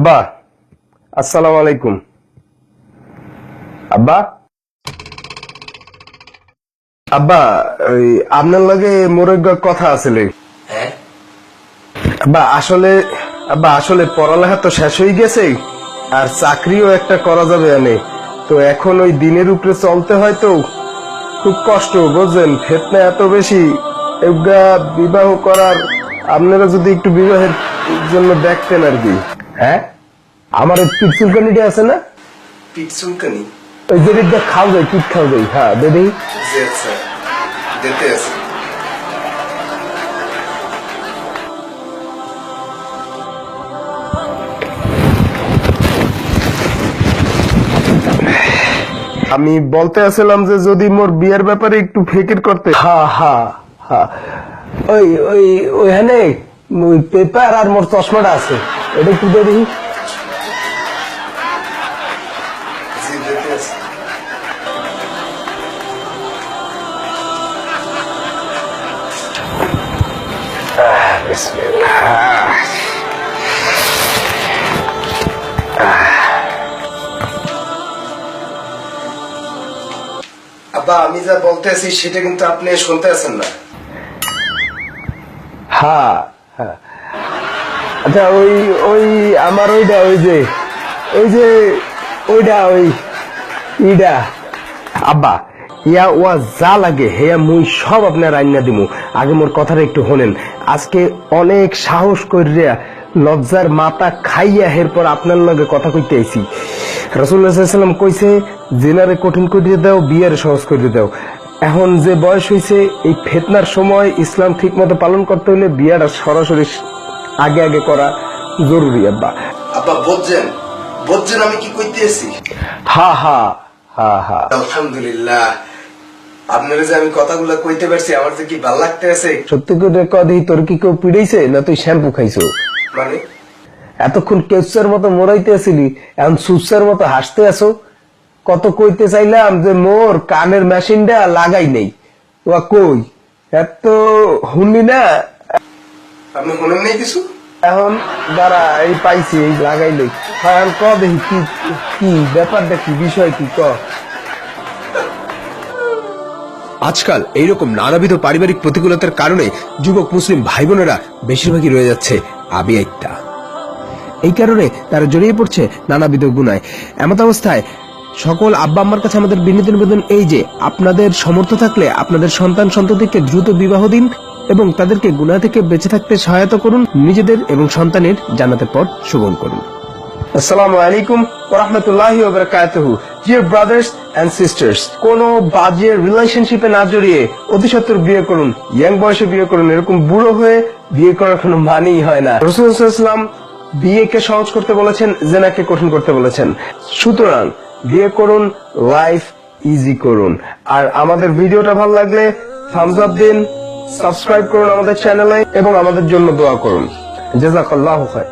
আব্বা আসসালামু আলাইকুম। আব্বা? আব্বা আপনার লগে মোর কথা আছিল হ্যাঁ? আব্বা আসলে আব্বা আসলে পড়ালেখা তো শেষ হয়ে গেছে আর চাকরিও একটা করা যাবে এনে। তো এখন ওই দিনের উপরে চলতে হয় তো খুব কষ্ট বুঝছেন ফেতনা এত বেশি বিবাহ করার আপনারা যদি একটু বিবাহের জন্য দেখতেন আর কি। হ্যাঁ? আমার ওই চুলকানিটা আছে না? চুলকানি? ওই খাও যায় পিঠ খাও যায় হ্যাঁ আচ্ছা। দিতে আছে। আমি বলতে আসলাম যে যদি মোর বিয়ের ব্যাপারে একটু ফিকির করতে। হা হা হা। ওই ওই ওইখানে ওই পেপার আর মোর চশমাটা আছে। এটা আছে আব্বা আমি যা বলতে আছি সেটা কিন্তু আপনি শুনতে আছেন না। হ্যাঁ হ্যাঁ। আচ্ছা ওই ওই আমার ওইটা, ওই যে ওই যে, ওইটা, ওই ইডা। আব্বা, ইয়া ওয়া যা লাগে, হেয়া মুই সব আপনার আইনা দিমু। আগে মোর কথাটা একটু হলেন আজকে অনেক সাহস করিয়া লজ্জার মাথা খাইয়া এরপর আপনার লগে কথা কইতে আইছি। রসুল্লাহাম কইছে, জেনারে কঠিন করিয়ে দাও, বিয়ারে সহজ করিয়ে দাও। এখন যে বয়স হয়েছে এই ফেতনার সময় ইসলাম ঠিক মতো পালন করতে হলে বিয়াটা সরাসরি আগে আগে করা জরুরি আব্বা। আব্বা বুঝছেন বুঝছেন আমি কি কইতেছি হা হা হা হা। আলহামদুলিল্লাহ। আপনারা যে আমি কথাগুলো কইতে পারছি আমার যে কি ভালো লাগতে আছে? সত্যি করে কদি তোর কি কেউ পিড়াইছে না তুই শ্যাম্পু খাইছো? মানে? এতক্ষণ মতো আসিলি এখন সুসার মতো হাসতে আসো কত কইতে চাইলাম যে মোর কানের মেশিনটা লাগাই নেই। ও কই? এত হুনলি না? আপনি শুনেন নাই কিছু? এখন দাঁড়া এই পাইছি এই লাগাই লই হ্যাঁ, ক দেখি কি কি ব্যাপারটা কি বিষয় কি ক? আজকাল এইরকম নানাবিধ পারিবারিক প্রতিকূলতার কারণে যুবক মুসলিম ভাই বোনেরা বেশিরভাগই রয়ে যাচ্ছে আবিয়াইত্তা। এই কারণে তারা জড়িয়ে পড়ছে নানাবিধ গুণায়। এমত অবস্থায় সকল আব্বা আম্মার কাছে আমাদের বিনীত নিবেদন এই যে আপনাদের সমর্থ থাকলে আপনাদের সন্তান সন্ততিকে দ্রুত বিবাহ দিন এবং তাদেরকে গুণা থেকে বেঁচে থাকতে সহায়তা করুন, নিজেদের এবং সন্তানের জান্নাতের পথ সুগম করুন। আসসালামু আলাইকুম ওরহমতুল্লাহ ওবরাকাতুহু। ডিয়ার ব্রাদার্স এন্ড সিস্টার্স কোন বাজে রিলেশনশিপে না জড়িয়ে অতি সত্তর বিয়ে করুন ইয়াং বয়সে বিয়ে করুন, এরকম বুড়ো হয়ে বিয়ে করার কোনো মানেই হয় না। রসুলাম বিয়েকে সহজ করতে বলেছেন, জেনাকে কঠিন করতে বলেছেন। সুতরাং বিয়ে করুন লাইফ ইজি করুন। আর আমাদের ভিডিওটা ভালো লাগলে থামস আপ দিন সাবস্ক্রাইব করুন আমাদের চ্যানেলে এবং আমাদের জন্য দোয়া করুন। জেজাকাল্লাহ খায়